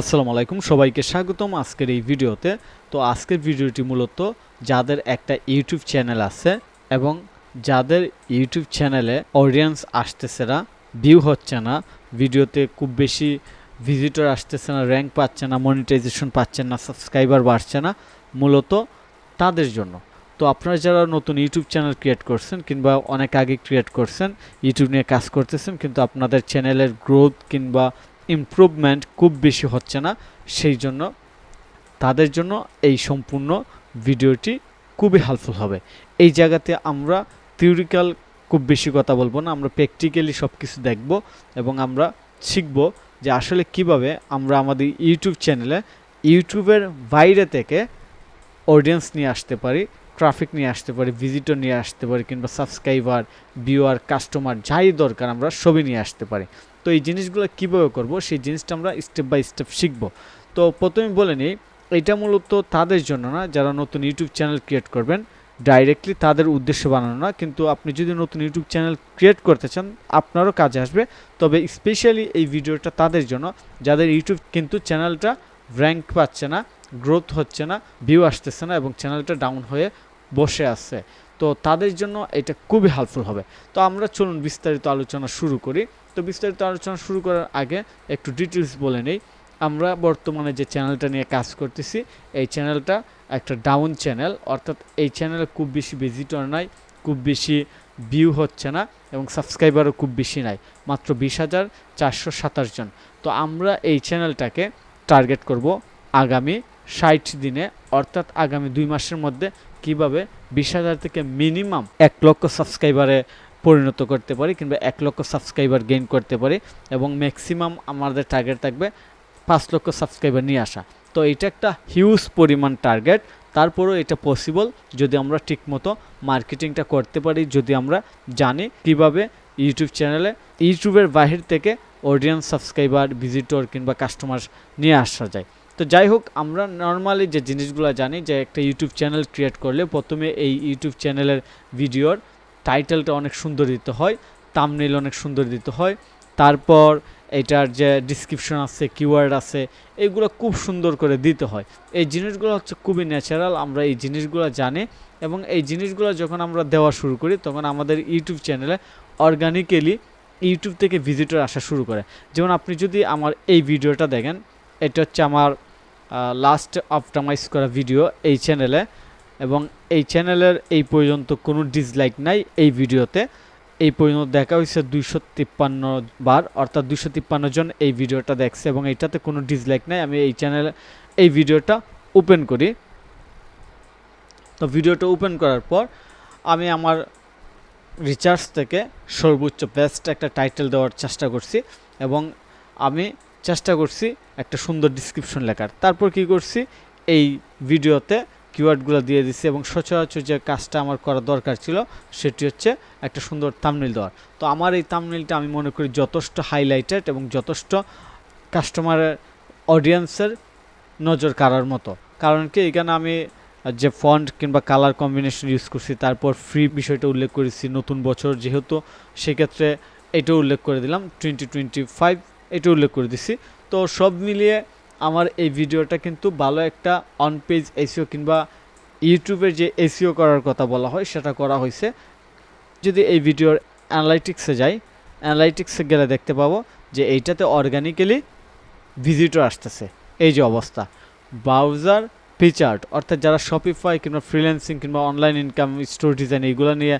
আসসালামু আলাইকুম, সবাইকে স্বাগতম আজকের এই ভিডিওতে। তো আজকের ভিডিওটি মূলত যাদের একটা ইউটিউব চ্যানেল আছে এবং যাদের ইউটিউব চ্যানেলে অডিয়েন্স আসতেছে না ভিউ হচ্ছে না, ভিডিওতে খুব বেশি ভিজিটর আসতেছে না র্যাঙ্ক পাচ্ছে না মনিটাইজেশন পাচ্ছেন না সাবস্ক্রাইবার বাড়ছে না, মূলত তাদের জন্য। তো আপনারা যারা নতুন ইউটিউব চ্যানেল ক্রিয়েট করছেন কিংবা অনেক আগে ক্রিয়েট করছেন, ইউটিউব নিয়ে কাজ করতেছেন, কিন্তু আপনাদের চ্যানেলের গ্রোথ কিংবা ইমপ্রুভমেন্ট খুব বেশি হচ্ছে না, সেই জন্য তাদের জন্য এই সম্পূর্ণ ভিডিওটি খুবই হেল্পফুল হবে। এই জায়গাতে আমরা থিওরিক্যাল খুব বেশি কথা বলব না, আমরা প্র্যাকটিক্যালি সব কিছু দেখব এবং আমরা শিখব যে আসলে কীভাবে আমরা আমাদের ইউটিউব চ্যানেলে ইউটিউবের বাইরে থেকে অডিয়েন্স নিয়ে আসতে পারি ট্রাফিক নিয়ে আসতে পারি ভিজিটর নিয়ে আসতে পারি কিংবা সাবস্ক্রাইবার ভিউয়ার কাস্টমার যাই দরকার আমরা সবই নিয়ে আসতে পারি। তো এই জিনিসগুলো কীভাবে করব, সেই জিনিসটা আমরা স্টেপ বাই স্টেপ শিখব। তো প্রথমে বলে নিই, এটা মূলত তাদের জন্য না, যারা নতুন ইউটিউব চ্যানেল ক্রিয়েট করবেন ডাইরেক্টলি তাদের উদ্দেশ্যে বানানো না, কিন্তু আপনি যদি নতুন ইউটিউব চ্যানেল ক্রিয়েট করতে চান, আপনারও কাজে আসবে। তবে স্পেশালি এই ভিডিওটা তাদের জন্য, যাদের ইউটিউব কিন্তু চ্যানেলটা র্যাঙ্ক পাচ্ছে না গ্রোথ হচ্ছে না ভিউ আসতেছে না এবং চ্যানেলটা ডাউন হয়ে বসে আছে, তো তাদের জন্য এটা খুবই হেল্পফুল হবে। তো আমরা চলুন বিস্তারিত আলোচনা শুরু করি। তো বিস্তারিত আলোচনা শুরু করার আগে একটু ডিটেলস বলে নেই। আমরা বর্তমানে যে চ্যানেলটা নিয়ে কাজ করতেছি, এই চ্যানেলটা একটা ডাউন চ্যানেল অর্থাৎ এই চ্যানেলে খুব বেশি ভিজিটর নাই, খুব বেশি ভিউ হচ্ছে না এবং সাবস্ক্রাইবারও খুব বেশি নাই, মাত্র বিশ হাজার চারশো সাতাশ জন। তো আমরা এই চ্যানেলটাকে টার্গেট করব আগামী ষাট দিনে, অর্থাৎ আগামী দুই মাসের মধ্যে কীভাবে বিশ হাজার থেকে মিনিমাম এক লক্ষ সাবস্ক্রাইবারে পরিণত করতে পারি কিংবা এক লক্ষ সাবস্ক্রাইবার গেইন করতে পারি এবং ম্যাক্সিমাম আমাদের টার্গেট থাকবে পাঁচ লক্ষ সাবস্ক্রাইবার নিয়ে আসা। তো এটা একটা হিউজ পরিমাণ টার্গেট তারপরেও এটা পসিবল যদি আমরা ঠিকমতো মার্কেটিংটা করতে পারি, যদি আমরা জানি কীভাবে ইউটিউব চ্যানেলে ইউটিউবের বাহির থেকে অডিয়েন্স সাবস্ক্রাইবার ভিজিটর কিংবা কাস্টমার নিয়ে আসা যায়। তো যাই হোক, আমরা নর্মালি যে জিনিসগুলো জানি যে একটা ইউটিউব চ্যানেল ক্রিয়েট করলে প্রথমে এই ইউটিউব চ্যানেলের ভিডিওর টাইটেলটা অনেক সুন্দর দিতে হয় তামনেল অনেক সুন্দর দিতে হয়। তারপর এটার যে ডিসক্রিপশন আছে কিওয়ার্ড আছে, এগুলো খুব সুন্দর করে দিতে হয়। এই জিনিসগুলো হচ্ছে খুবই ন্যাচারাল আমরা এই জিনিসগুলো জানি এবং এই জিনিসগুলো যখন আমরা দেওয়া শুরু করি, তখন আমাদের ইউটিউব চ্যানেলে অর্গানিক্যালি ইউটিউব থেকে ভিজিটর আসা শুরু করে। যেমন আপনি যদি আমার এই ভিডিওটা দেখেন, এটা হচ্ছে আমার লাস্ট অপটামাইজ করা ভিডিও এই চ্যানেলে এবং এই চ্যানেলের এই পর্যন্ত কোনো ডিসলাইক নাই এই ভিডিওতে এই পর্যন্ত দেখা হয়েছে দুইশো তিপ্পান্ন বার, অর্থাৎ দুইশো তিপ্পান্ন জন এই ভিডিওটা দেখছে এবং এইটাতে কোনো ডিসলাইক নাই। আমি এই চ্যানেলে এই ভিডিওটা ওপেন করি। তো ভিডিওটা ওপেন করার পর আমি আমার রিচার্জ থেকে সর্বোচ্চ বেস্ট একটা টাইটেল দেওয়ার চেষ্টা করছি এবং আমি চেষ্টা করছি একটা সুন্দর ডিসক্রিপশন লেখার। তারপর কি করছি? এই ভিডিওতে কিওয়ার্ডগুলো দিয়ে দিছি এবং সচরাচর যে কাজটা আমার করা দরকার ছিল, সেটি হচ্ছে একটা সুন্দর তামনিল দেওয়ার। তো আমার এই তামনিলটা আমি মনে করি যথেষ্ট হাইলাইটেড এবং যথেষ্ট কাস্টমারের অডিয়েন্সের নজর কাড়ার মতো। কারণ কি, এখানে আমি যে ফন্ট কিংবা কালার কম্বিনেশন ইউজ করছি, তারপর ফ্রি বিষয়টা উল্লেখ করেছি নতুন বছর যেহেতু, সেক্ষেত্রে এটা উল্লেখ করে দিলাম টোয়েন্টি টোয়েন্টি ফাইভ এটা উল্লেখ করে দিছি। তো সব মিলিয়ে আমার এই ভিডিওটা কিন্তু ভালো একটা অন পেজ এসিও কিংবা ইউটিউবের যে এসিও করার কথা বলা হয়, সেটা করা হয়েছে। যদি এই ভিডিওর অ্যানালাইটিক্সে যাই অ্যানালাইটিক্সে গেলে দেখতে পাবো যে এইটাতে অর্গানিক্যালি ভিজিটর আসতেছে। এই যে অবস্থা। ব্রাউজার ফিচার্ড অর্থাৎ যারা শপিফাই কিংবা ফ্রিল্যান্সিং কিংবা অনলাইন ইনকাম স্টোর ডিজাইন এইগুলো নিয়ে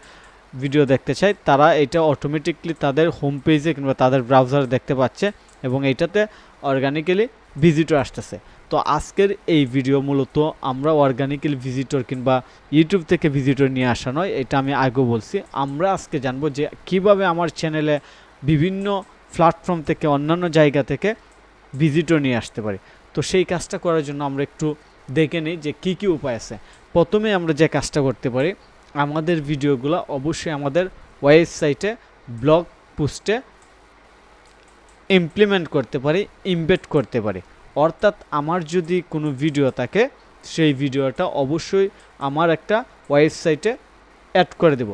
ভিডিও দেখতে চায়, তারা এটা অটোমেটিকলি তাদের হোম পেজে কিংবা তাদের ব্রাউজারে দেখতে পাচ্ছে এবং এইটাতে অর্গানিক্যালি ভিজিটর আসতেছে। তো আজকের এই ভিডিও মূলত আমরা অর্গানিক্যালি ভিজিটর কিংবা ইউটিউব থেকে ভিজিটর নিয়ে আসা নয়, এটা আমি আগেও বলছি। আমরা আজকে জানব যে কীভাবে আমার চ্যানেলে বিভিন্ন প্ল্যাটফর্ম থেকে, অন্যান্য জায়গা থেকে ভিজিটর নিয়ে আসতে পারি। তো সেই কাজটা করার জন্য আমরা একটু দেখে নিই যে কি কি উপায় আছে। প্রথমে আমরা যে কাজটা করতে পারি, আমাদের ভিডিওগুলো অবশ্যই আমাদের ওয়েবসাইটে ব্লগ পোস্টে ইমপ্লিমেন্ট করতে পারি ইমবেড করতে পারি। অর্থাৎ আমার যদি কোনো ভিডিও থাকে, সেই ভিডিওটা অবশ্যই আমার একটা ওয়েবসাইটে অ্যাড করে দেব।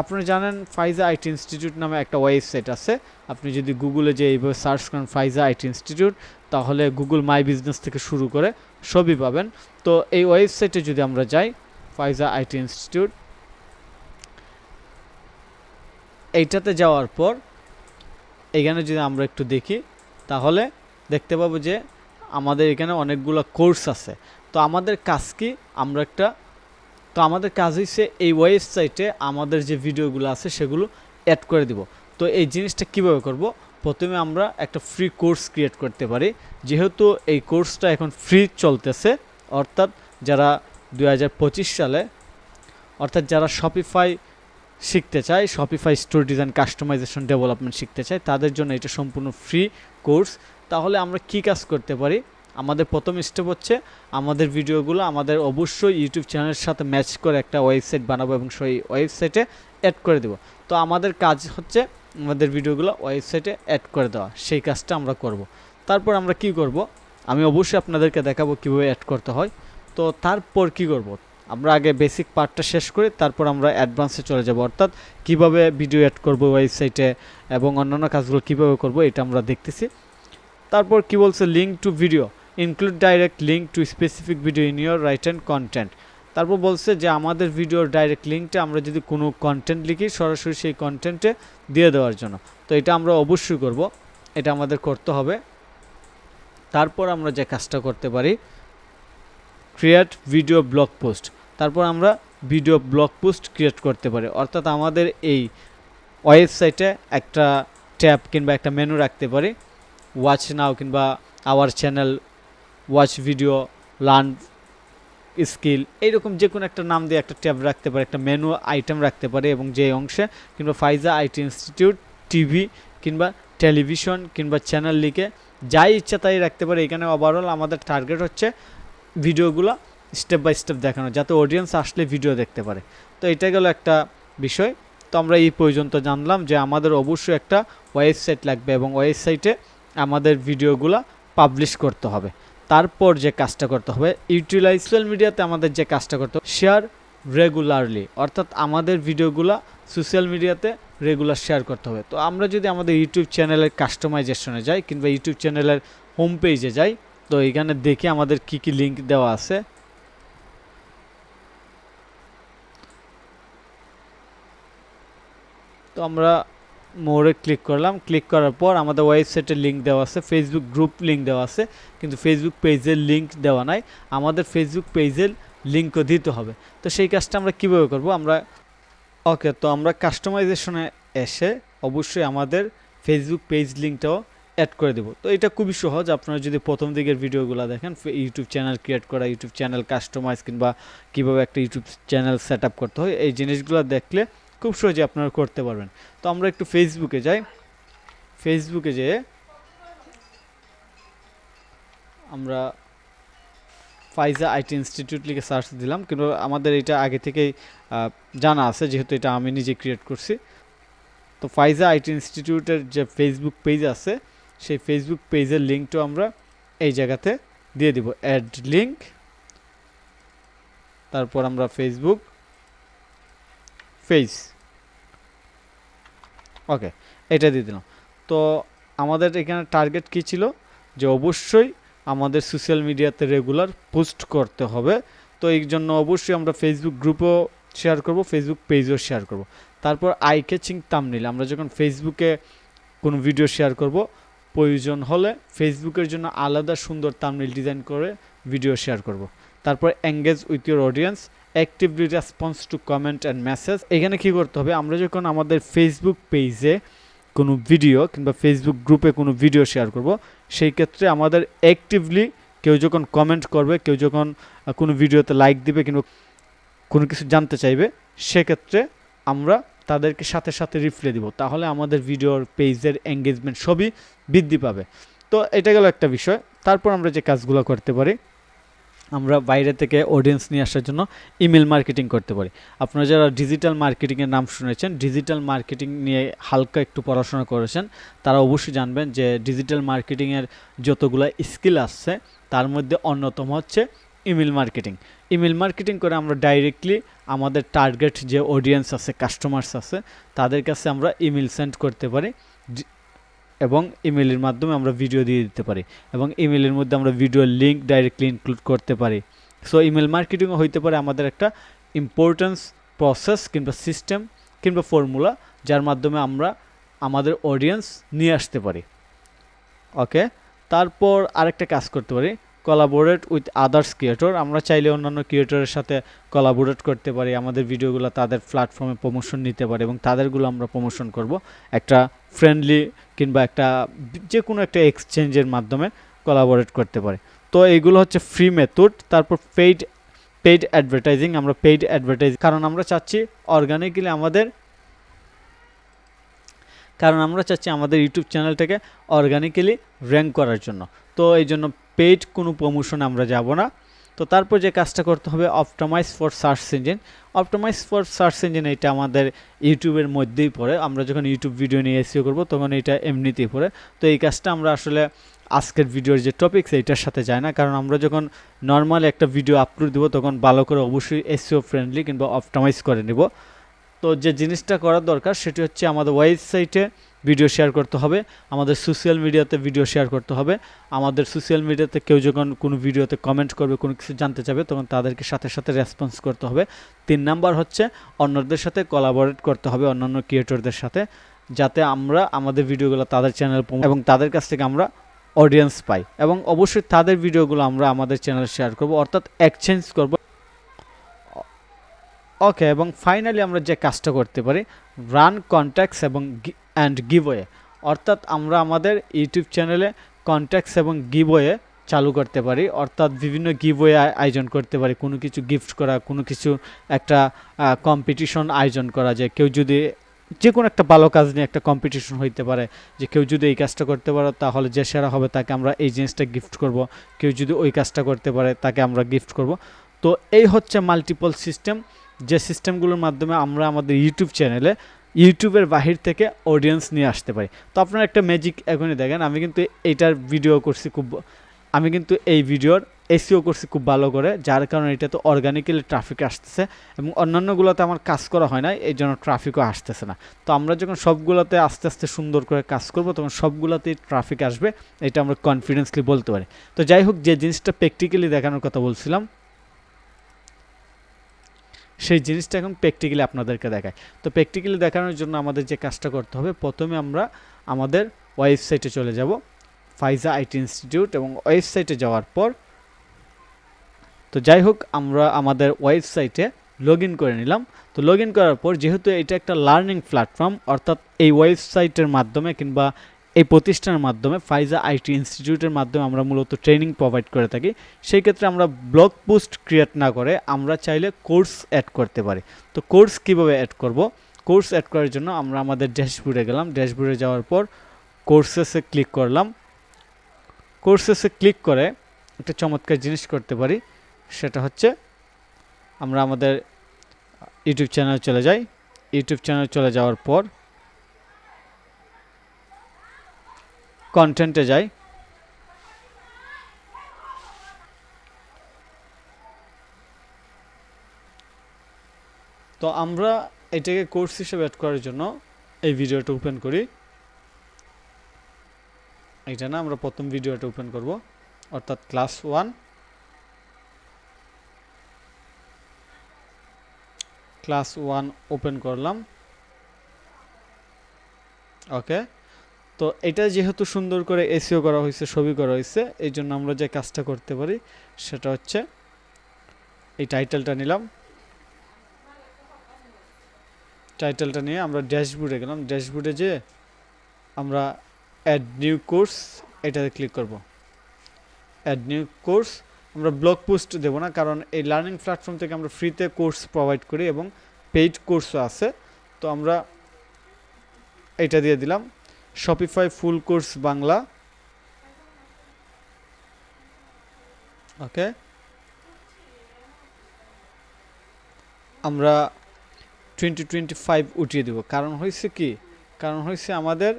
আপনারা জানেন ফাইজা আইটি ইনস্টিটিউট নামে একটা ওয়েবসাইট আছে। আপনি যদি গুগলে যে এইভাবে সার্চ করেন ফাইজা আইটি ইনস্টিটিউট তাহলে গুগল মাই বিজনেস থেকে শুরু করে সবই পাবেন। তো এই ওয়েবসাইটে যদি আমরা যাই ফাইজা আইটি ইনস্টিটিউট এইটাতে যাওয়ার পর এখানে যদি আমরা একটু দেখি, তাহলে দেখতে পাবো যে আমাদের এখানে অনেকগুলো কোর্স আছে। তো আমাদের কাজ কি? আমরা একটা, তো আমাদের কাজ হচ্ছে এই ওয়েবসাইটে আমাদের যে ভিডিওগুলো আছে সেগুলো অ্যাড করে দিব। তো এই জিনিসটা কীভাবে করব? প্রথমে আমরা একটা ফ্রি কোর্স ক্রিয়েট করতে পারি। যেহেতু এই কোর্সটা এখন ফ্রি চলতেছে, অর্থাৎ যারা দু হাজার পঁচিশ সালে, অর্থাৎ যারা শপিফাই শিখতে চায় Shopify store design customization development শিখতে চায়, তাদের জন্য এটা সম্পূর্ণ ফ্রি কোর্স তাহলে আমরা কি কাজ করতে পারি? আমাদের প্রথম স্টেপ হচ্ছে আমাদের ভিডিওগুলো আমাদের অবশ্যই ইউটিউব চ্যানেলের সাথে ম্যাচ করে একটা ওয়েবসাইট বানাবো এবং সেই ওয়েবসাইটে অ্যাড করে দেবো। তো আমাদের কাজ হচ্ছে আমাদের ভিডিওগুলো ওয়েবসাইটে অ্যাড করে দেওয়া, সেই কাজটা আমরা করব। তারপর আমরা কি করব? আমি অবশ্যই আপনাদেরকে দেখাবো কীভাবে অ্যাড করতে হয়। তো তারপর কি করব? আমরা আগে বেসিক পার্টটা শেষ করি, তারপর আমরা অ্যাডভান্সে চলে যাব। অর্থাৎ কীভাবে ভিডিও অ্যাড করব ওয়েবসাইটে এবং অন্যান্য কাজগুলো কীভাবে করব এটা আমরা দেখতেছি। তারপর কি বলছে? Link to video include direct link to specific video in your right and content তারপর বলছে যে আমাদের ভিডিওর ডাইরেক্ট লিঙ্কটা আমরা যদি কোনো কন্টেন্ট লিখি, সরাসরি সেই কন্টেন্টে দিয়ে দেওয়ার জন্য। তো এটা আমরা অবশ্যই করব, এটা আমাদের করতে হবে। তারপর আমরা যে কাজটা করতে পারি ক্রিয়েট ভিডিও ব্লগ পোস্ট তারপর আমরা ভিডিও ব্লগ পোস্ট ক্রিয়েট করতে পারি। অর্থাৎ আমাদের এই ওয়েবসাইটে একটা ট্যাব কিংবা একটা মেনু রাখতে পারি। ওয়াচ নাও কিংবা our channel watch video learn skill এইরকম যে কোনো একটা নাম দিয়ে একটা ট্যাব রাখতে পারে, একটা মেনু আইটেম রাখতে পারে এবং যে অংশে কিংবা ফাইজা আইটি ইনস্টিটিউট টিভি কিংবা টেলিভিশন কিংবা চ্যানেল লিখে যাই ইচ্ছা তাই রাখতে পারে। এখানে ওভারঅল আমাদের টার্গেট হচ্ছে ভিডিওগুলো স্টেপ বাই স্টেপ দেখানো, যাতে অডিয়েন্স আসলে ভিডিও দেখতে পারে। তো এটা গেল একটা বিষয়। তো আমরা এই পর্যন্ত জানলাম যে আমাদের অবশ্যই একটা ওয়েবসাইট লাগবে এবং ওয়েবসাইটে আমাদের ভিডিওগুলো পাবলিশ করতে হবে। তারপর যে কাজটা করতে হবে ইউটিলাইজ সোশ্যাল মিডিয়াতে আমাদের যে কাজটা করতে হবে শেয়ার রেগুলারলি অর্থাৎ আমাদের ভিডিওগুলো সোশ্যাল মিডিয়াতে রেগুলার শেয়ার করতে হবে। তো আমরা যদি আমাদের ইউটিউব চ্যানেলের কাস্টমাইজেশনে যাই কিংবা ইউটিউব চ্যানেলের হোম পেজে যাই, তো এখানে দেখে আমাদের কি কি লিঙ্ক দেওয়া আছে তো আমরা মোড়ে ক্লিক করলাম। ক্লিক করার পর আমাদের ওয়েবসাইটের লিঙ্ক দেওয়া আছে ফেসবুক গ্রুপ লিঙ্ক দেওয়া আছে, কিন্তু ফেসবুক পেজের লিঙ্ক দেওয়া নাই। আমাদের ফেসবুক পেজের লিঙ্কও দিতে হবে। তো সেই কাজটা আমরা কীভাবে করব? আমরা ওকে তো আমরা কাস্টমাইজেশনে এসে অবশ্যই আমাদের ফেসবুক পেজ লিঙ্কটাও অ্যাড করে দেবো। তো এটা খুবই সহজ। আপনারা যদি প্রথম দিকের ভিডিওগুলো দেখেন ইউটিউব চ্যানেল ক্রিয়েট করা ইউটিউব চ্যানেল কাস্টমাইজ কিংবা কীভাবে একটা ইউটিউব চ্যানেল সেট করতে হয়, এই জিনিসগুলো দেখলে খুব সহজে আপনারা করতে পারবেন। তো আমরা একটু ফেসবুকে যাই। ফেসবুকে যেয়ে আমরা ফাইজা আইটি ইনস্টিটিউট লিখে সার্চ দিলাম। কিন্তু আমাদের এটা আগে থেকেই জানা আছে, যেহেতু এটা আমি নিজে ক্রিয়েট করছি। তো ফাইজা আইটি ইনস্টিটিউটের যে ফেসবুক পেজ আছে, সেই ফেসবুক পেজের লিঙ্কটাও আমরা এই জায়গাতে দিয়ে দিব। অ্যাড লিঙ্ক তারপর আমরা ফেসবুক পেজ ওকে এটা দিয়ে দিলাম। তো আমাদের এখানে টার্গেট কী ছিল? যে অবশ্যই আমাদের সোশ্যাল মিডিয়াতে রেগুলার পোস্ট করতে হবে। তো এই জন্য অবশ্যই আমরা ফেসবুক গ্রুপও শেয়ার করব ফেসবুক পেজও শেয়ার করব। তারপর আই ক্যাচিং তামনিল আমরা যখন ফেসবুকে কোনো ভিডিও শেয়ার করব, প্রয়োজন হলে ফেসবুকের জন্য আলাদা সুন্দর তামনিল ডিজাইন করে ভিডিও শেয়ার করব। তারপর engage with your audience actively response to comment and message এখানে কী করতে হবে? আমরা যখন আমাদের ফেসবুক পেজে কোনো ভিডিও কিংবা ফেসবুক গ্রুপে কোনো ভিডিও শেয়ার করব, সেই ক্ষেত্রে আমাদের অ্যাক্টিভলি কেউ যখন কমেন্ট করবে, কেউ যখন কোনো ভিডিওতে লাইক দিবে কিংবা কোনো কিছু জানতে চাইবে, সেক্ষেত্রে আমরা তাদেরকে সাথে সাথে রিপ্লাই দিব। তাহলে আমাদের ভিডিওর পেজের এঙ্গেজমেন্ট সবই বৃদ্ধি পাবে। তো এটা গেল একটা বিষয়। তারপর আমরা যে কাজগুলো করতে পারি আমরা বাইরে থেকে অডিয়েন্স নিয়ে আসার জন্য ইমেল মার্কেটিং করতে পারি। আপনারা যারা ডিজিটাল মার্কেটিংয়ের নাম শুনেছেন ডিজিটাল মার্কেটিং নিয়ে হালকা একটু পড়াশোনা করেছেন, তারা অবশ্যই জানবেন যে ডিজিটাল মার্কেটিংয়ের যতগুলো স্কিল আসছে, তার মধ্যে অন্যতম হচ্ছে ইমেল মার্কেটিং ইমেল মার্কেটিং করে আমরা ডাইরেক্টলি আমাদের টার্গেট যে অডিয়েন্স আছে কাস্টমার্স আছে, তাদের কাছে আমরা ইমেল সেন্ড করতে পারি। এবং ইমেলের মাধ্যমে আমরা ভিডিও দিয়ে দিতে পারি এবং ইমেলের মধ্যে আমরা ভিডিও লিঙ্ক ডাইরেক্টলি ইনক্লুড করতে পারি। সো ইমেল মার্কেটিংও হইতে পারে আমাদের একটা ইম্পর্টেন্স প্রসেস কিংবা সিস্টেম কিংবা ফর্মুলা যার মাধ্যমে আমরা আমাদের অডিয়েন্স নিয়ে আসতে পারি। ওকে তারপর আরেকটা কাজ করতে পারি কোলাবোরেট উইথ আদার্স ক্রিয়েটর আমরা চাইলে অন্যান্য ক্রিয়েটরের সাথে কোলাবোরেট করতে পারি, আমাদের ভিডিওগুলো তাদের প্ল্যাটফর্মে প্রমোশন নিতে পারি এবং তাদেরগুলো আমরা প্রমোশন করব। একটা ফ্রেন্ডলি কিংবা একটা যে কোনো একটা এক্সচেঞ্জের মাধ্যমে কোলাবোরেট করতে পারি। তো এইগুলো হচ্ছে ফ্রি মেথড তারপর পেইড পেইড অ্যাডভার্টাইজিং আমরা পেইড অ্যাডভার্টাইজ কারণ আমরা চাচ্ছি অর্গানিক্যালি আমাদের, কারণ আমরা চাচ্ছি আমাদের ইউটিউব চ্যানেলটাকে অর্গানিক্যালি র্যাঙ্ক করার জন্য। তো এই জন্য পেইড কোনো প্রমোশন আমরা যাব না। তো তারপর যে কাজটা করতে হবে optimize for search engine optimize for search engine এটা আমাদের ইউটিউবের মধ্যেই পড়ে। আমরা যখন ইউটিউব ভিডিও নিয়ে এসিও করব, তখন এটা এমনিতেই পড়ে। তো এই কাজটা আমরা আসলে আজকের ভিডিওর যে টপিক এইটার সাথে যায় না। কারণ আমরা যখন নর্মাল একটা ভিডিও আপলোড দেবো, তখন ভালো করে অবশ্যই এসিও ফ্রেন্ডলি কিংবা অপটোমাইজ করে নেব। তো যে জিনিসটা করার দরকার, সেটি হচ্ছে আমাদের ওয়েবসাইটে ভিডিও শেয়ার করতে হবে। আমাদের সোশ্যাল মিডিয়াতে ভিডিও শেয়ার করতে হবে। আমাদের সোশ্যাল মিডিয়াতে কেউ যখন কোনো ভিডিওতে কমেন্ট করবে, কোনো কিছু জানতে চাবে তখন তাদেরকে সাথে সাথে রেসপন্স করতে হবে। তিন নাম্বার হচ্ছে অন্যদের সাথে কোলাবোরেট করতে হবে, অন্যান্য ক্রিয়েটরদের সাথে, যাতে আমরা আমাদের ভিডিওগুলো তাদের চ্যানেল এবং তাদের কাছ থেকে আমরা অডিয়েন্স পাই। এবং অবশ্যই তাদের ভিডিওগুলো আমরা আমাদের চ্যানেলে শেয়ার করব, অর্থাৎ এক্সচেঞ্জ করব। ওকে এবং ফাইনালি আমরা যে কাজটা করতে পারি রান কন্ট্যাক্টস এবং অ্যান্ড গিভওয়ে অর্থাৎ আমরা আমাদের ইউটিউব চ্যানেলে কন্ট্যাক্টস এবং গিভওয়ে চালু করতে পারি। অর্থাৎ বিভিন্ন গিভওয়ে আয়োজন করতে পারি। কোনো কিছু গিফট করা, কোনো কিছু একটা কম্পিটিশন আয়োজন করা যায় কেউ যদি যে কোনো একটা ভালো কাজ নিয়ে একটা কম্পিটিশন হইতে পারে, যে কেউ যদি এই কাজটা করতে পারে, তাহলে যে সেরা হবে তাকে আমরা এই জিনিসটা গিফট করব। কেউ যদি ওই কাজটা করতে পারে, তাকে আমরা গিফট করব। তো এই হচ্ছে মাল্টিপল সিস্টেম যে সিস্টেমগুলোর মাধ্যমে আমরা আমাদের ইউটিউব চ্যানেলে ইউটিউবের বাহির থেকে অডিয়েন্স নিয়ে আসতে পারি। তো আপনারা একটা ম্যাজিক এখনই দেখেন, আমি কিন্তু এইটার ভিডিও করছি খুব, আমি কিন্তু এই ভিডিওর এসিও করছি খুব ভালো করে, যার কারণে এটা তো অর্গানিক্যালি ট্রাফিক আসতেছে এবং অন্যান্যগুলোতে আমার কাজ করা হয় না এই জন্য ট্রাফিকও আসতেছে না। তো আমরা যখন সবগুলোতে আস্তে আস্তে সুন্দর করে কাজ করব, তখন সবগুলোতেই ট্রাফিক আসবে, এটা আমরা কনফিডেন্সলি বলতে পারি। তো যাই হোক, যে জিনিসটা প্র্যাকটিক্যালি দেখানোর কথা বলছিলাম সেই জিনিসটা এখন প্র্যাকটিক্যালি আপনাদেরকে দেখায়। তো প্র্যাকটিক্যালি দেখানোর জন্য আমাদের যে কাজটা করতে হবে, প্রথমে আমরা আমাদের ওয়েবসাইটে চলে যাব ফাইজা আইটি ইনস্টিটিউট এবং ওয়েবসাইটে যাওয়ার পর তো যাই হোক, আমরা আমাদের ওয়েবসাইটে লগ করে নিলাম। তো লগ করার পর যেহেতু এটা একটা লার্নিং প্ল্যাটফর্ম অর্থাৎ এই ওয়েবসাইটের মাধ্যমে কিংবা এই প্রতিষ্ঠানের মাধ্যমে, ফাইজা আইটি ইনস্টিটিউটের মাধ্যমে আমরা মূলত ট্রেনিং প্রোভাইড করে থাকি। সেই ক্ষেত্রে আমরা ব্লগ পোস্ট ক্রিয়েট না করে আমরা চাইলে কোর্স অ্যাড করতে পারি। তো কোর্স কীভাবে অ্যাড করব? কোর্স অ্যাড করার জন্য আমরা আমাদের ড্যাশবোর্ডে গেলাম। ড্যাশবোর্ডে যাওয়ার পর কোর্সেসে ক্লিক করলাম। কোর্সেসে ক্লিক করে একটা চমৎকার জিনিস করতে পারি। সেটা হচ্ছে আমরা আমাদের ইউটিউব চ্যানেলে চলে যাই। ইউটিউব চ্যানেলে চলে যাওয়ার পর কন্টেন্টে যাই। তো আমরা এটাকে কোর্স হিসেবে অ্যাড করার জন্য এই ভিডিওটা ওপেন করি। এটা না, আমরা প্রথম ভিডিওটা ওপেন করব, অর্থাৎ class one class one open করলাম। ওকে তো এটা যেহেতু সুন্দর করে এসিও করা হয়েছে, ছবি করা হয়েছে, এই জন্য আমরা যে কাজটা করতে পারি সেটা হচ্ছে এই টাইটেলটা নিলাম। টাইটেলটা নিয়ে আমরা ড্যাশবোর্ডে গেলাম। ড্যাশবোর্ডে যে আমরা অ্যাড নিউ কোর্স এটাতে ক্লিক করব। অ্যাড নিউ কোর্স আমরা ব্লগ পোস্ট দেবো না, কারণ এই লার্নিং প্ল্যাটফর্ম থেকে আমরা ফ্রিতে কোর্স প্রোভাইড করি এবং পেইড কোর্সও আছে। তো আমরা এটা দিয়ে দিলাম। Shopify full course Bangla. Okay আমরা টোয়েন্টি টোয়েন্টি ফাইভ উঠিয়ে দেবো। কারণ হয়েছে কি? কারণ হয়েছে আমাদের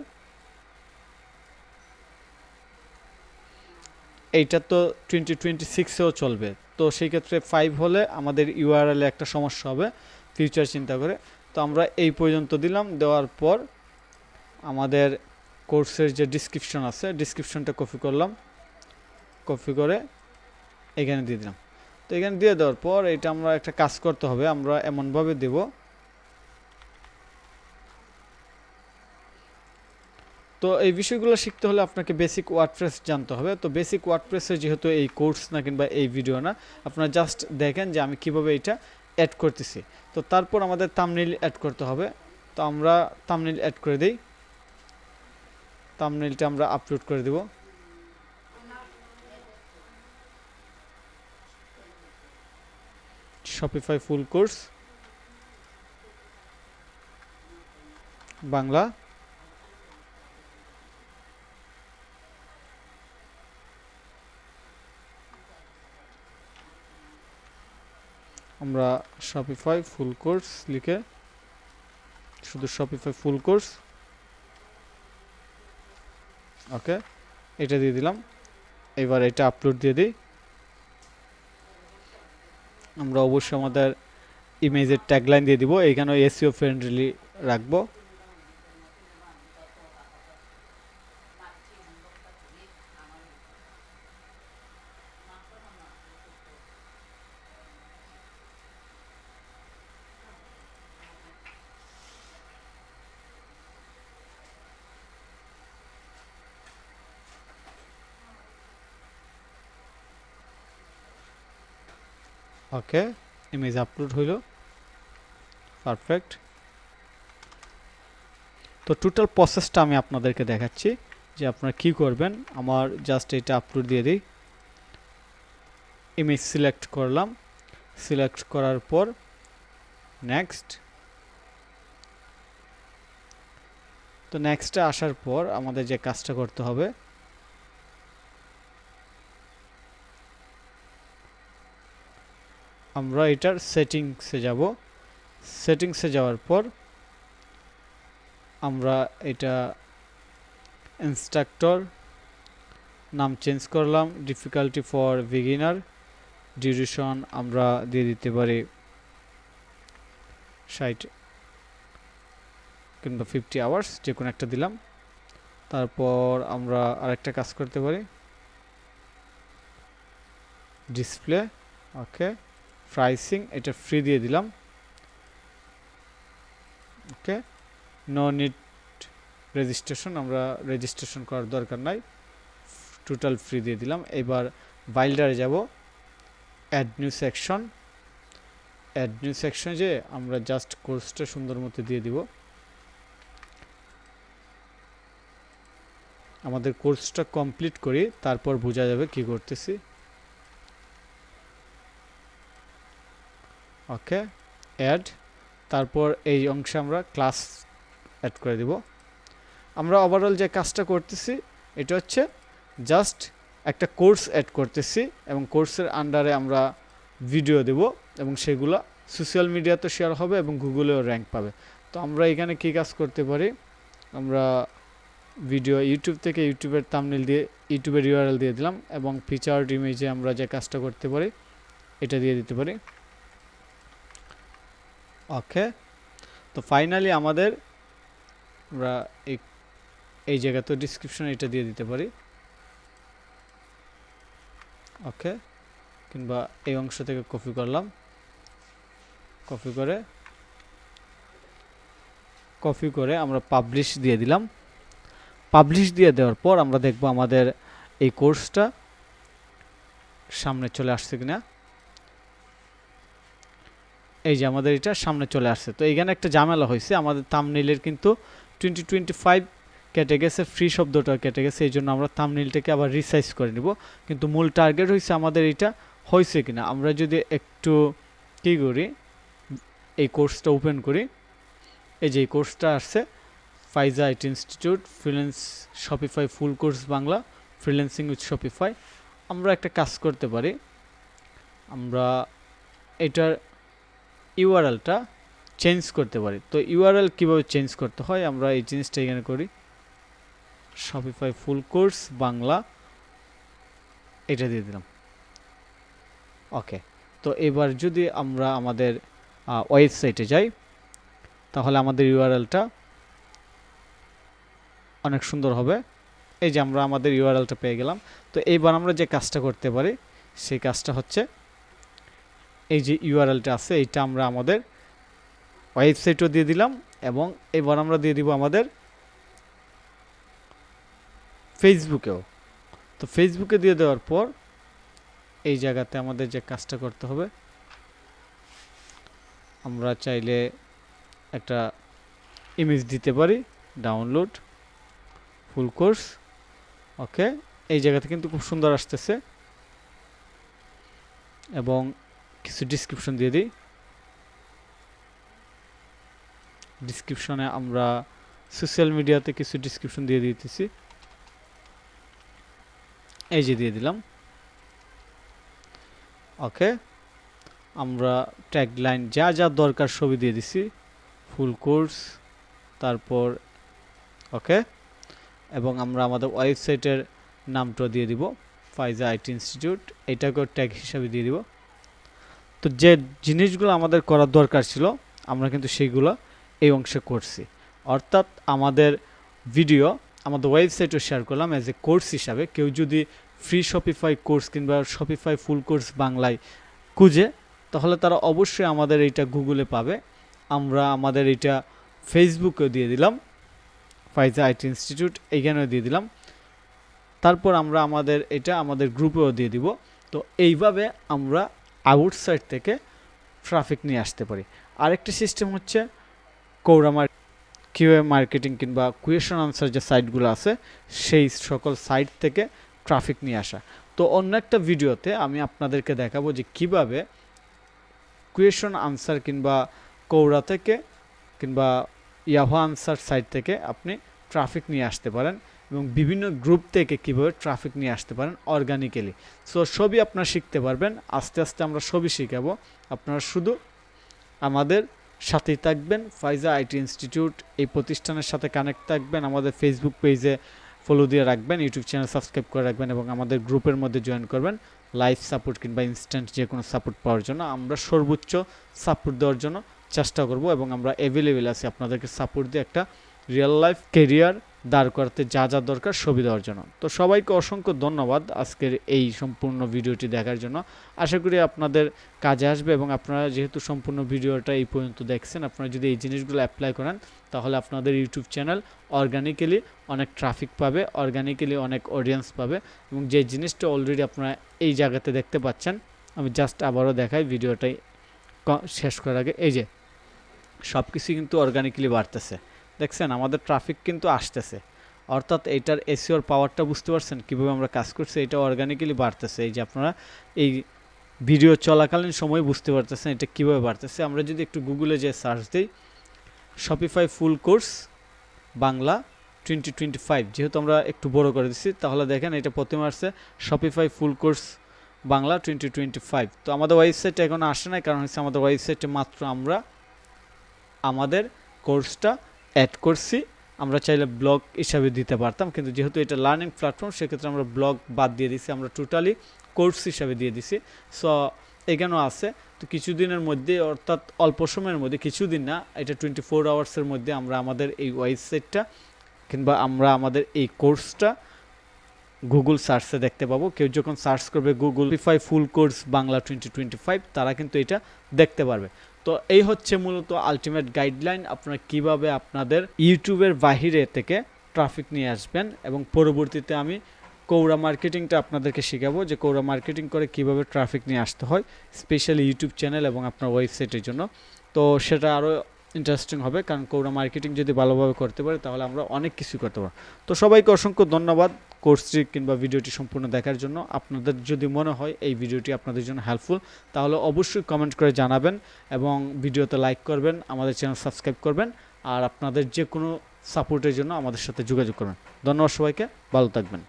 এইটা তো টোয়েন্টি টোয়েন্টি সিক্সেও চলবে। তো সেই ক্ষেত্রে ফাইভ হলে আমাদের ইউআরএলে একটা সমস্যা হবে। ফিউচার চিন্তা করে। তো আমরা এই পর্যন্ত দিলাম। দেওয়ার পর আমাদের কোর্সের যে ডিসক্রিপশন আছে ডিসক্রিপশনটা কপি করলাম। কপি করে এখানে দিয়ে দিলাম। তো এখানে দিয়ে দেওয়ার পর এটা আমরা একটা কাজ করতে হবে, আমরা এমনভাবে দেব। তো এই বিষয়গুলো শিখতে হলে আপনাকে বেসিক ওয়ার্ডপ্রেস জানতে হবে। তো বেসিক ওয়ার্ডপ্রেসের যেহেতু এই কোর্স না কিংবা এই ভিডিও না, আপনারা জাস্ট দেখেন যে আমি কীভাবে এটা অ্যাড করতেছি। তো তারপর আমাদের তামনিল অ্যাড করতে হবে। তো আমরা তামনিল অ্যাড করে দিই। তামনিলটা আমরা আপলোড করে দেব। Shopify full course Bangla. আমরা শপিফাই ফুল কোর্স লিখে, শুধু শপিফাই ফুল কোর্স ওকে, এটা দিয়ে দিলাম। এবার এটা আপলোড দিয়ে দিই। আমরা অবশ্যই আমাদের ইমেজের ট্যাগলাইন দিয়ে দিব। এইখানে এসিও ফ্রেন্ডলি রাখব। ওকে ইমেজ আপলোড হইল। পারফেক্ট তো টোটাল প্রসেসটা আমি আপনাদেরকে দেখাচ্ছি, যে আপনারা কি করবেন। আমার জাস্ট এটা আপলোড দিয়ে দিই। ইমেজ সিলেক্ট করলাম। সিলেক্ট করার পর নেক্সট তো নেক্সটে আসার পর আমাদের যে কাজটা করতে হবে আমরা এটার সেটিংসে যাব। সেটিংসে যাওয়ার পর আমরা এটা ইনস্ট্রাক্টর নাম চেঞ্জ করলাম। ডিফিকাল্টি ফর বিগিনার ডিউরেশন আমরা দিয়ে দিতে পারি ষাট কিংবা ফিফটি আওয়ার্স যে কোনো একটা দিলাম। তারপর আমরা আরেকটা কাজ করতে পারি। ডিসপ্লে ওকে প্রাইসিং এটা ফ্রি দিয়ে দিলাম। ওকে নো নিট রেজিস্ট্রেশন আমরা রেজিস্ট্রেশন করার দরকার নাই। টোটাল ফ্রি দিয়ে দিলাম। এবার বাইল্ডারে যাব। Add new section add new section যে আমরা জাস্ট কোর্সটা সুন্দর মতো দিয়ে দিব। আমাদের কোর্সটা কমপ্লিট করি, তারপর বোঝা যাবে কি করতেছি। ওকে অ্যাড তারপর এই অংশে আমরা ক্লাস অ্যাড করে দিব। আমরা ওভারঅল যে কাজটা করতেছি, এটা হচ্ছে জাস্ট একটা কোর্স অ্যাড করতেছি এবং কোর্সের আন্ডারে আমরা ভিডিও দেব এবং সেগুলো সোশ্যাল মিডিয়াতে শেয়ার হবে এবং গুগলেও র্যাঙ্ক পাবে। তো আমরা এখানে কী কাজ করতে পারি? আমরা ভিডিও ইউটিউব থেকে ইউটিউবের তামনিল দিয়ে ইউটিউবের ইউআরএল দিয়ে দিলাম এবং ফিচার্ড ইমেজে আমরা যে কাজটা করতে পারি, এটা দিয়ে দিতে পারি। ওকে তো ফাইনালি আমাদের আমরা এই এই জায়গাতে ডিসক্রিপশন এটা দিয়ে দিতে পারি। ওকে কিংবা এই অংশ থেকে কপি করলাম। কপি করে কপি করে আমরা পাবলিশ দিয়ে দিলাম। পাবলিশ দিয়ে দেওয়ার পর আমরা দেখব আমাদের এই কোর্সটা সামনে চলে আসছে কিনা। এই যে আমাদের এটা সামনে চলে আসছে। তো এইখানে একটা ঝামেলা হয়েছে। আমাদের তামনিলের কিন্তু টোয়েন্টি টোয়েন্টি ফাইভ কেটে গেছে ফ্রি শব্দটা কেটে গেছে। এই জন্য আমরা তামনিলটাকে আবার রিসাইজ করে নিব। কিন্তু মূল টার্গেট হয়েছে আমাদের এটা হয়েছে কিনা। আমরা যদি একটু কী করি, এই কোর্সটা ওপেন করি। এই যে এই কোর্সটা আসছে Faiza IT Institute freelance Shopify full course Bangla freelancing with Shopify আমরা একটা কাজ করতে পারি। আমরা এটার ইউআরএলটা চেঞ্জ করতে পারি। তো ইউআরএল কীভাবে চেঞ্জ করতে হয়? আমরা এই জিনিসটা এখানে করি। Shopify full course Bangla. এটা দিয়ে দিলাম। ওকে তো এবার যদি আমরা আমাদের ওয়েবসাইটে যাই, তাহলে আমাদের ইউআরএলটা অনেক সুন্দর হবে। এই যে আমরা আমাদের ইউআরএলটা পেয়ে গেলাম। তো এইবার আমরা যে কাজটা করতে পারি, সেই কাজটা হচ্ছে এই যে ইউআরএলটা আছে, এইটা আমরা আমাদের ওয়েবসাইটও দিয়ে দিলাম এবং এবার আমরা দিয়ে দিব আমাদের ফেসবুকেও তো ফেসবুকে দিয়ে দেওয়ার পর এই জায়গাতে আমাদের যে কাজটা করতে হবে, আমরা চাইলে একটা ইমেজ দিতে পারি ডাউনলোড ফুল কোর্স ওকে এই জায়গাতে কিন্তু খুব সুন্দর আসতেছে। এবং কিছু ডিসক্রিপশন দিয়ে দিই। ডিসক্রিপশনে আমরা সোশ্যাল মিডিয়াতে কিছু ডিসক্রিপশন দিয়ে দিতেছি। এই যে দিয়ে দিলাম। ওকে আমরা ট্যাগ লাইন যা যা দরকার সবই দিয়ে দিছি। ফুল কোর্স তারপর ওকে এবং আমরা আমাদের ওয়েবসাইটের নামটা দিয়ে দিব। ফাইজা আইটি ইনস্টিটিউট এটাকেও ট্যাগ হিসাবে দিয়ে দিব। তো যে জিনিসগুলো আমাদের করার দরকার ছিল, আমরা কিন্তু সেইগুলো এই অংশে করছি। অর্থাৎ আমাদের ভিডিও, আমাদের ওয়েবসাইটও শেয়ার করলাম অ্যাজ এ কোর্স হিসাবে। কেউ যদি ফ্রি শপিফাই কোর্স কিংবা শপিফাই ফুল কোর্স বাংলায় খুঁজে, তাহলে তারা অবশ্যই আমাদের এইটা গুগলে পাবে। আমরা আমাদের এটা ফেসবুকেও দিয়ে দিলাম ফাইজা আইটি ইনস্টিটিউট এইখানেও দিয়ে দিলাম। তারপর আমরা আমাদের এটা আমাদের গ্রুপেও দিয়ে দিব। তো এইভাবে আমরা আউটসাইড থেকে ট্রাফিক নিয়ে আসতে পারি। আরেকটি সিস্টেম হচ্ছে কৌরামার কিউএ মার্কেটিং কিংবা কুয়েশন আনসার যে সাইটগুলো আছে, সেই সকল সাইট থেকে ট্রাফিক নিয়ে আসা। তো অন্য একটা ভিডিওতে আমি আপনাদেরকে দেখাবো যে কীভাবে কুয়েশন আনসার কিংবা কৌরা থেকে কিংবা ইয়াহা আনসার সাইট থেকে আপনি ট্রাফিক নিয়ে আসতে পারেন। এবং বিভিন্ন গ্রুপ থেকে কীভাবে ট্রাফিক নিয়ে আসতে পারেন অর্গানিক্যালি সো সবই আপনারা শিখতে পারবেন, আস্তে আস্তে আমরা সবই শিখাবো। আপনারা শুধু আমাদের সাথেই থাকবেন, ফাইজা আইটি ইনস্টিটিউট এই প্রতিষ্ঠানের সাথে কানেক্ট থাকবেন, আমাদের ফেসবুক পেজে ফলো দিয়ে রাখবেন ইউটিউব চ্যানেল সাবস্ক্রাইব করে রাখবেন এবং আমাদের গ্রুপের মধ্যে জয়েন করবেন। লাইভ সাপোর্ট কিংবা ইনস্ট্যান্ট যে কোনো সাপোর্ট পাওয়ার জন্য আমরা সর্বোচ্চ সাপোর্ট দেওয়ার জন্য চেষ্টা করব এবং আমরা অ্যাভেলেবেল আছি। আপনাদেরকে সাপোর্ট দিয়ে একটা রিয়েল লাইফ কেরিয়ার দাঁড় করতে যা যা দরকার ছবি দেওয়ার জন্য। তো সবাইকে অসংখ্য ধন্যবাদ আজকের এই সম্পূর্ণ ভিডিওটি দেখার জন্য। আশা করি আপনাদের কাজে আসবে এবং আপনারা যেহেতু সম্পূর্ণ ভিডিওটা এই পর্যন্ত দেখছেন, আপনারা যদি এই জিনিসগুলো অ্যাপ্লাই করেন, তাহলে আপনাদের ইউটিউব চ্যানেল অর্গানিক্যালি অনেক ট্রাফিক পাবে অর্গানিক্যালি অনেক অডিয়েন্স পাবে এবং যে জিনিসটা অলরেডি আপনারা এই জায়গাতে দেখতে পাচ্ছেন, আমি জাস্ট আবারও দেখাই ভিডিওটাই শেষ করার আগে। এই যে সব কিছুই কিন্তু অর্গানিক্যালি বাড়তেছে। দেখছেন, আমাদের ট্রাফিক কিন্তু আসতেছে। অর্থাৎ এইটার এসিওর পাওয়ারটা বুঝতে পারছেন? কীভাবে আমরা কাজ করছি? এটা অর্গানিক্যালি বাড়তেছে। এই যে আপনারা এই ভিডিও চলাকালীন সময় বুঝতে পারতেছেন এটা কীভাবে বাড়তেছে। আমরা যদি একটু গুগলে যে সার্চ দিই Shopify full course Bangla twenty twenty five যেহেতু আমরা একটু বড় করে দিচ্ছি তাহলে দেখেন এটা প্রথমে আসছে Shopify full course Bangla twenty twenty five তো আমাদের ওয়েবসাইটে এখন আসে না কারণ হচ্ছে আমাদের ওয়েবসাইটে মাত্র আমরা আমাদের কোর্সটা অ্যাড করছি। আমরা চাইলে ব্লগ হিসাবে দিতে পারতাম, কিন্তু যেহেতু এটা লার্নিং প্ল্যাটফর্ম সেক্ষেত্রে আমরা ব্লগ বাদ দিয়ে দিছি। আমরা টোটালি কোর্স হিসাবে দিয়ে দিছি। সো এখানেও আছে। তো কিছুদিনের মধ্যে, অর্থাৎ অল্প সময়ের মধ্যে, কিছুদিন না, এটা টোয়েন্টি ফোর আওয়ার্সের মধ্যে আমরা আমাদের এই ওয়েবসাইটটা কিংবা আমরা আমাদের এই কোর্সটা গুগল সার্চে দেখতে পাবো। কেউ যখন সার্চ করবে Google full course Bangla twenty twenty five তারা কিন্তু এটা দেখতে পারবে। তো এই হচ্ছে মূলত আলটিমেট গাইডলাইন আপনারা কীভাবে আপনাদের ইউটিউবের বাহিরে থেকে ট্রাফিক নিয়ে আসবেন এবং পরবর্তীতে আমি কৌরা মার্কেটিংটা আপনাদেরকে শেখাবো যে কৌরা মার্কেটিং করে কীভাবে ট্রাফিক নিয়ে আসতে হয় স্পেশালি ইউটিউব চ্যানেল এবং আপনার ওয়েবসাইটের জন্য। তো সেটা আরও ইন্টারেস্টিং হবে, কারণ কৌরা মার্কেটিং যদি ভালোভাবে করতে পারে, তাহলে আমরা অনেক কিছু করতে পারব। তো সবাইকে অসংখ্য ধন্যবাদ কোর্সটি কিংবা ভিডিওটি সম্পূর্ণ দেখার জন্য। আপনাদের যদি মনে হয় এই ভিডিওটি আপনাদের জন্য হেল্পফুল তাহলে অবশ্যই কমেন্ট করে জানাবেন এবং ভিডিওতে লাইক করবেন, আমাদের চ্যানেল সাবস্ক্রাইব করবেন, আর আপনাদের যে কোনো সাপোর্টের জন্য আমাদের সাথে যোগাযোগ করবেন। ধন্যবাদ সবাইকে, ভালো থাকবেন।